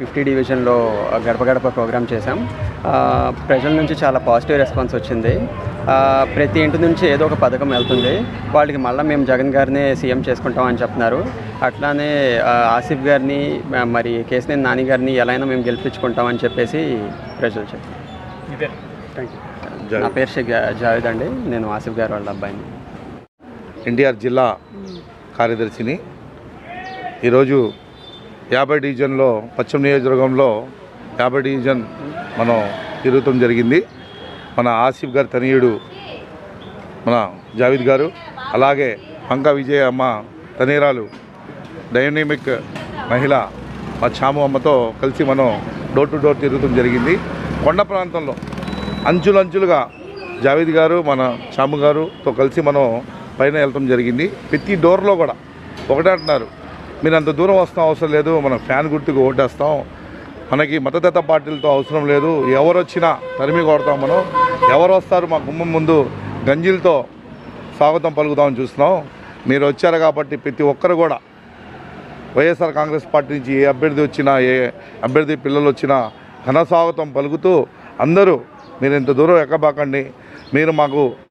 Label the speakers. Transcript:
Speaker 1: FT డివిజన్లో గడప గడప ప్రోగ్రామ్ చేశాం. ఆ, ప్రజల నుంచి చాలా పాజిటివ్ రెస్పాన్స్ వచ్చింది. ఆ, ప్రతి ఇంటి నుంచి ఏదో ఒక పథకం వెళ్తుంది. వాళ్ళకి మళ్ళీ మేము జగన్ గారిని సీఎం చేసుకుంటాం అని చెప్తున్నారు. అట్లానే ఆసిఫ్ గారిని మరి కేసినేని నాని గారిని ఎలా అయినా మేము గెలిపించుకుంటామని చెప్పేసి ప్రజలు చెప్పారు. నా పేరు షేక్ జావేద్ అండి. నేను ఆసిఫ్ గారు వాళ్ళ అబ్బాయిని.
Speaker 2: ఎన్టీఆర్ జిల్లా కార్యదర్శిని. ఈరోజు యాభై డివిజన్లో పశ్చిమ నియోజకవర్గంలో యాభై డివిజన్ మనం తిరుగుతాం జరిగింది. మన ఆసిఫ్ గారి తనయుడు మన జావేద్ గారు అలాగే పంక విజయ అమ్మ తనీరాలు డైనమిక్ మహిళ మా చాము అమ్మతో కలిసి మనం డోర్ టు డోర్ తిరుగుతాం జరిగింది. కొండ ప్రాంతంలో అంచులంచులుగా జావేద్ గారు మన చాము గారుతో కలిసి మనం పైన వెళ్తాం జరిగింది. ప్రతి డోర్లో కూడా ఒకటే అంటున్నారు. మీరు అంత దూరం వస్తాం అవసరం లేదు మనం ఫ్యాన్ గుర్తుకు ఓటేస్తాం. మనకి మతదత్త పార్టీలతో అవసరం లేదు. ఎవరు వచ్చినా తరిమి కొడతాం మనం. ఎవరు వస్తారు మా గుమ్మం ముందు గంజిలతో స్వాగతం పలుకుతామని చూస్తున్నాం. మీరు వచ్చారు కాబట్టి ప్రతి ఒక్కరు కూడా వైఎస్ఆర్ కాంగ్రెస్ పార్టీ నుంచి ఏ అభ్యర్థి వచ్చినా ఏ అభ్యర్థి పిల్లలు వచ్చినా ఘన స్వాగతం పలుకుతూ అందరూ మీరు ఇంత దూరం ఎక్కబాకండి. మీరు మాకు